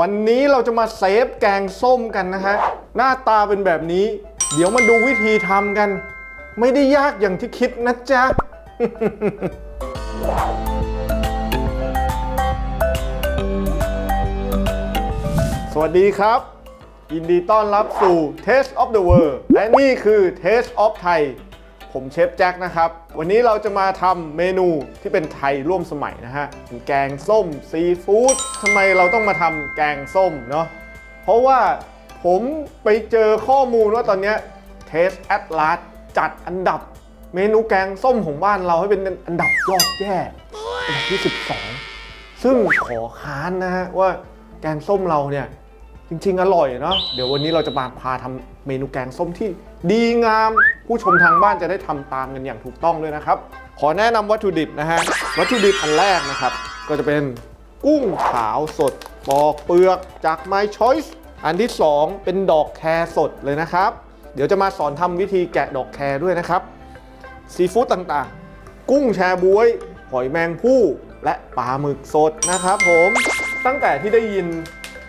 วันนี้เราจะมาเซฟแกงส้มกันนะฮะ หน้าตาเป็นแบบนี้ เดี๋ยวมาดูวิธีทำกัน ไม่ได้ยากอย่างที่คิดนะจ๊ะ สวัสดีครับ ยินดีต้อนรับสู่ Taste of the World และนี่คือ Taste of Thai ผมเชฟแจ็คนะครับ วันนี้เราจะมาทำเมนูที่เป็นไทยร่วมสมัยนะฮะเป็นแกงส้มซีฟู้ดทำไมเราต้องมาทำแกงส้มเนาะเพราะว่าผมไปเจอข้อมูลว่าตอนนี้ย Taste Atlas จัดอันดับเมนูแกงส้มของบ้านเราให้เป็นอันดับยอดแย่อันดับที่ 12 ซึ่งขอค้านนะฮะว่าแกงส้มเราเนี่ย จริง ๆ อร่อยเนาะเดี๋ยววันนี้เราจะมาพาทำเมนูแกงส้มที่ดีงาม ผู้ชมทางบ้านจะได้ทำตามกันอย่างถูกต้องด้วยนะครับ ขอแนะนำวัตถุดิบนะฮะวัตถุดิบอันแรกนะครับ ก็จะเป็นกุ้งขาวสดปอกเปลือกจาก My Choice อันที่ 2 เป็นดอกแครสดเลยนะครับ เดี๋ยวจะมาสอนทำวิธีแกะดอกแครด้วยนะครับ ซีฟู้ดต่างๆ กุ้งแชบวย หอยแมงผู้และปลาหมึกสดนะครับผม ตั้งแต่ที่ได้ยิน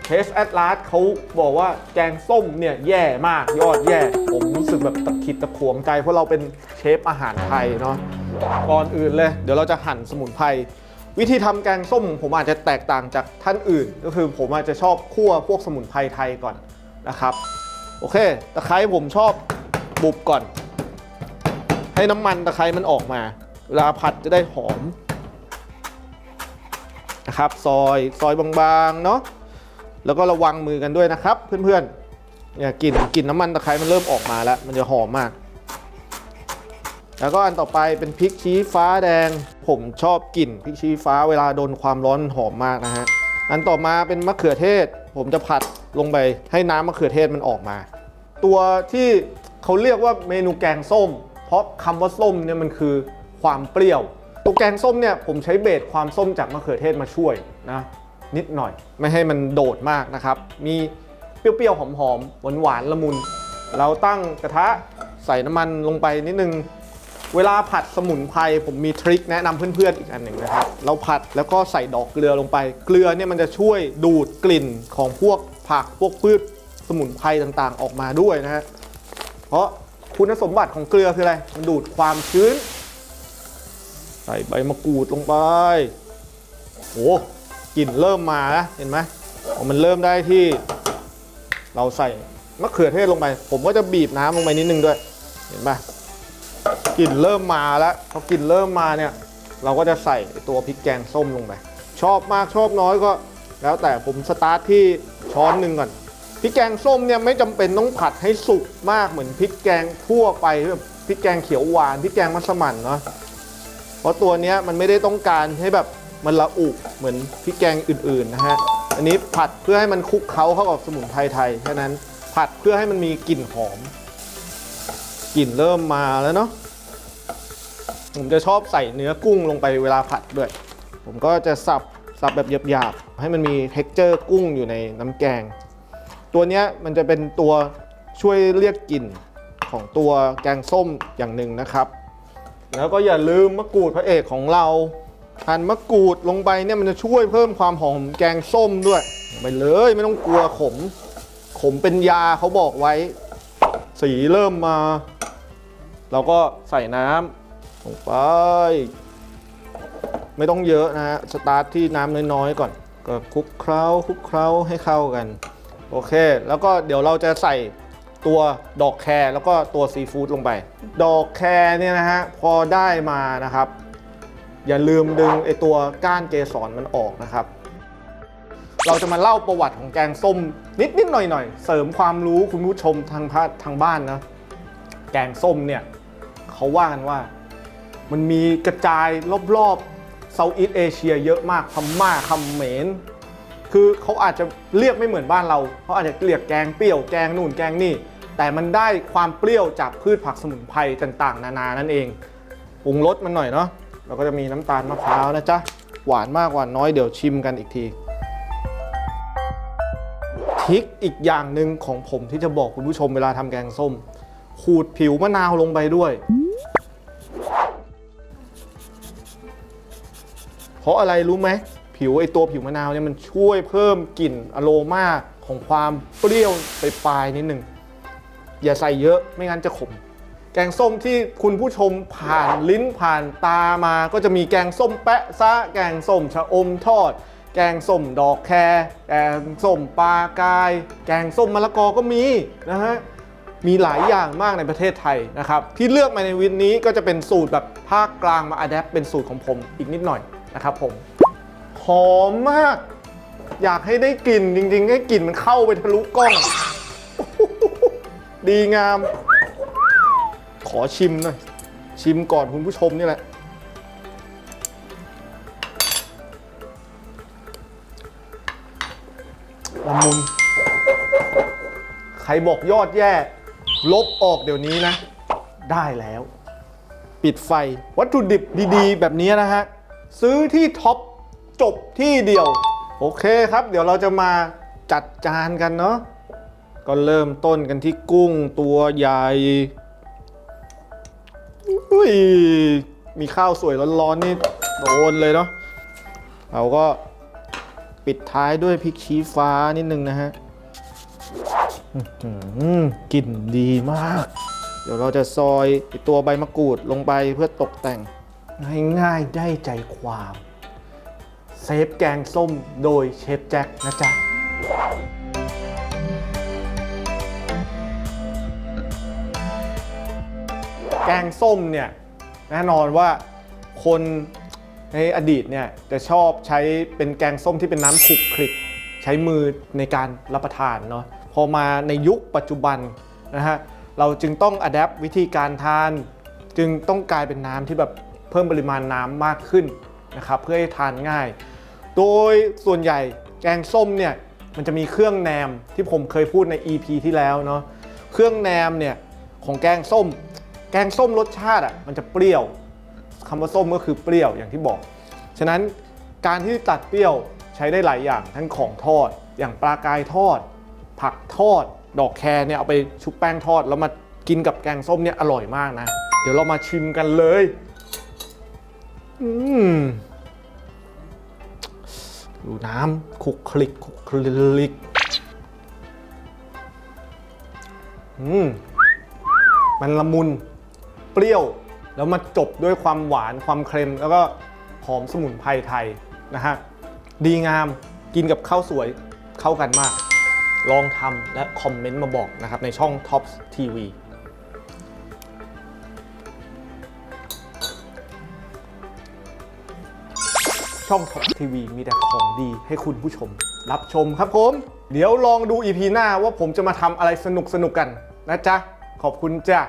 เทสแอดลาสเขาบอกว่าแกงส้มเนี่ยแย่มากยอดแย่ ผมรู้สึกแบบตะขิดตะขวงใจ เพราะเราเป็นเชฟอาหารไทยเนาะก่อนอื่นเลย เดี๋ยวเราจะหั่นสมุนไพรวิธีทำแกงส้มผมอาจจะแตกต่างจากท่านอื่น ก็คือผมอาจจะชอบคั่วพวกสมุนไพรไทยก่อนนะครับ โอเค ตะไคร้ผมชอบบุบก่อน ให้น้ำมันตะไคร้มันออกมาเวลาผัดจะได้หอมนะครับ ซอยซอยบางๆเนาะ แล้วก็ระวังมือกันด้วยนะครับ เพื่อนๆเนี่ยกลิ่นกลิ่นน้ำมันตะไคร้มันเริ่มออกมาแล้ว มันจะหอมมาก แล้วก็อันต่อไปเป็นพริกชี้ฟ้าแดง ผมชอบกลิ่นพริกชี้ฟ้าเวลาโดนความร้อนหอมมากนะฮะอันต่อมาเป็นมะเขือเทศ ผมจะผัดลงไปให้น้ำมะเขือเทศมันออกมา ตัวที่เขาเรียกว่าเมนูแกงส้ม เพราะคำว่าส้มเนี่ยมันคือความเปรี้ยว ตัวแกงส้มเนี่ยผมใช้เบสความส้มจากมะเขือเทศมาช่วยนะ นิดหน่อย ไม่ให้มันโดดมากนะครับ มีเปรี้ยวๆหอมๆหวานๆละมุน เราตั้งกระทะใส่น้ำมันลงไปนิดนึง เวลาผัดสมุนไพรผมมีทริคแนะนำเพื่อนๆอีกอันหนึ่งนะครับ เราผัดแล้วก็ใส่ดอกเกลือลงไป เกลือเนี่ยมันจะช่วยดูดกลิ่นของพวกผักพวกพืชสมุนไพรต่างๆ ออกมาด้วยนะฮะ เพราะคุณสมบัติของเกลือคืออะไร มันดูดความชื้น ใส่ใบมะกรูดลงไป โอ้ กลิ่นเริ่มมาแล้วเห็นไหมมันเริ่มได้ที่เราใส่มะเขือเทศลงไป ผมก็จะบีบน้ำลงไปนิดนึงด้วย เห็นปะกลิ่นเริ่มมาแล้วพอกลิ่นเริ่มมาเนี่ย เราก็จะใส่ตัวพริกแกงส้มลงไป ชอบมากชอบน้อยก็ แล้วแต่ผมสตาร์ทที่ช้อนหนึ่งก่อนพริกแกงส้มเนี่ยไม่จำเป็นต้องผัดให้สุกมากเหมือนพริกแกงทั่วไปแบบพริกแกงเขียวหวานพริกแกงมัสมั่นเนาะเพราะตัวเนี้ยมันไม่ได้ต้องการให้แบบ มันละอุเหมือนพริกแกงอื่นๆนะฮะ อันนี้ผัดเพื่อให้มันคลุกเคล้าเข้ากับสมุนไพรไทยแค่นั้นผัดเพื่อให้มันมีกลิ่นหอม กลิ่นเริ่มมาแล้วเนาะ ผมจะชอบใส่เนื้อกุ้งลงไปเวลาผัดด้วย ผมก็จะสับสับแบบหยาบๆ ให้มันมี t e x t อร์กุ้งอยู่ในน้ำแกง ตัวนี้มันจะเป็นตัวช่วยเรียกกลิ่นของตัวแกงส้มอย่างหนึ่งนะครับ แล้วก็อย่าลืมมะกรูดพระเอกของเรา หั่นมะกรูดลงไปเนี่ยมันจะช่วยเพิ่มความหอมแกงส้มด้วยไปเลยไม่ต้องกลัวขม ขมเป็นยาเขาบอกไว้ สีเริ่มมา เราก็ใส่น้ำลงไป ไม่ต้องเยอะนะฮะสตาร์ทที่น้ำน้อยๆก่อน ก็คลุกเคล้าคลุกเคล้าให้เข้ากัน โอเค แล้วก็เดี๋ยวเราจะใส่ตัวดอกแครแล้วก็ตัวซีฟู้ดลงไป ดอกแครเนี่ยนะฮะพอได้มานะครับ อย่าลืมดึงไอตัวก้านเกสรมันออกนะครับ เราจะมาเล่าประวัติของแกงส้มนิดๆหน่อยๆเสริมความรู้คุณผู้ชมทางพาทางบ้านนะ แกงส้มเนี่ยเขาว่ากันว่า มันมีกระจายรอบๆเซาท์อีสเอเชียเยอะมากพม่าเขมเขมรคือเขาอาจจะเรียกไม่เหมือนบ้านเราเขาอาจจะเรียกแกงเปรี้ยวแกงนู่นแกงนี่ แต่มันได้ความเปรี้ยวจากพืชผักสมุนไพรต่างๆ นานานั่นเองปรุงรสมันหน่อยเนาะ เราก็จะมีน้ำตาลมะพร้าวนะจ๊ะ หวานมากหวานน้อยเดี๋ยวชิมกันอีกทีทิคอีกอย่างหนึ่งของผมที่จะบอกคุณผู้ชมเวลาทำแกงส้ม ขูดผิวมะนาวลงไปด้วย เพราะอะไรรู้ไหม ผิวไอตัวผิวมะนาวเนี่ยมันช่วยเพิ่มกลิ่นอโรมาของความเปรี้ยวไปปลายนิดหนึ่งอย่าใส่เยอะไม่งั้นจะขม แกงส้มที่คุณผู้ชมผ่านลิ้นผ่านตามา ก็จะมีแกงส้มแปะซะแกงส้มชะอมทอด แกงส้มดอกแครแกงส้มปลากาย แกงส้มมะละกอก็มีนะฮะมีหลายอย่างมากในประเทศไทยนะครับ ที่เลือกมาในวินนี้ก็จะเป็นสูตรแบบภาคกลางมาอัดแอปเป็นสูตรของผมอีกนิดหน่อยนะครับผมหอมมาก อยากให้ได้กลิ่นจริงๆ ให้กลิ่นมันเข้าไปทะลุกล้อง ดีงาม อชิมหน่อย ชิมก่อนคุณผู้ชมนี่แหละ ละมุน ใครบอกยอดแย่ ลบออกเดี๋ยวนี้นะ ได้แล้ว ปิดไฟ วัตถุดิบดีๆ แบบนี้นะฮะ ซื้อที่ท็อปจบที่เดียว โอเคครับ เดี๋ยวเราจะมาจัดจานกันเนาะก็เริ่มต้นกันที่กุ้งตัวใหญ่ อุ้ยมีข้าวสวยร้อนๆนี่โดนเลยเนาะเราก็ปิดท้ายด้วยพริกชี้ฟ้านิดนึงนะฮะอืมกลิ่นดีมาก เดี๋ยวเราจะซอยตัวใบมะกรูดลงไปเพื่อตกแต่ง ง่ายๆได้ใจความ เซฟแกงส้มโดยเชฟแจ็คนะจ๊ะ แกงส้มเนี่ยแน่นอนว่าคนในอดีตเนี่ยจะชอบใช้เป็นแกงส้มที่เป็นน้ำขลุกคลิกใช้มือในการรับประทานเนาะพอมาในยุคปัจจุบันนะฮะเราจึงต้องอัดแอปวิธีการทาน จึงต้องกลายเป็นน้ำที่แบบเพิ่มปริมาณน้ำมากขึ้นนะครับเพื่อให้ทานง่าย โดยส่วนใหญ่แกงส้มเนี่ยมันจะมีเครื่องแหนมที่ผมเคยพูดใน EP ที่แล้วเนาะเครื่องแหนมเนี่ยของแกงส้ม แกงส้มรสชาติอะมันจะเปรี้ยวคำว่าส้มก็คือเปรี้ยวอย่างที่บอก ฉะนั้นการที่ตัดเปรี้ยวใช้ได้หลายอย่างทั้งของทอด อย่างปลากายทอด ผักทอด ดอกแครเนี่ยเอาไปชุบแป้งทอด แล้วมากินกับแกงส้มเนี่ยอร่อยมากนะ เดี๋ยวเรามาชิมกันเลยอืมดูน้ำคลุกคลิกคลุกคลิกอืมมันละมุน เปรี้ยว แล้วมาจบด้วยความหวานความเค็ม แล้วก็หอมสมุนไพรไทยนะฮะดีงามกินกับข้าวสวยเข้ากันมาก ลองทำและคอมเมนต์มาบอกนะครับ ในช่อง Tops TV ช่อง Tops TV มีแต่ของดีให้คุณผู้ชม รับชมครับผม เดี๋ยวลองดู EP หน้าว่าผมจะมาทำอะไรสนุกๆกันนะจ๊ะ ขอบคุณจ้ะ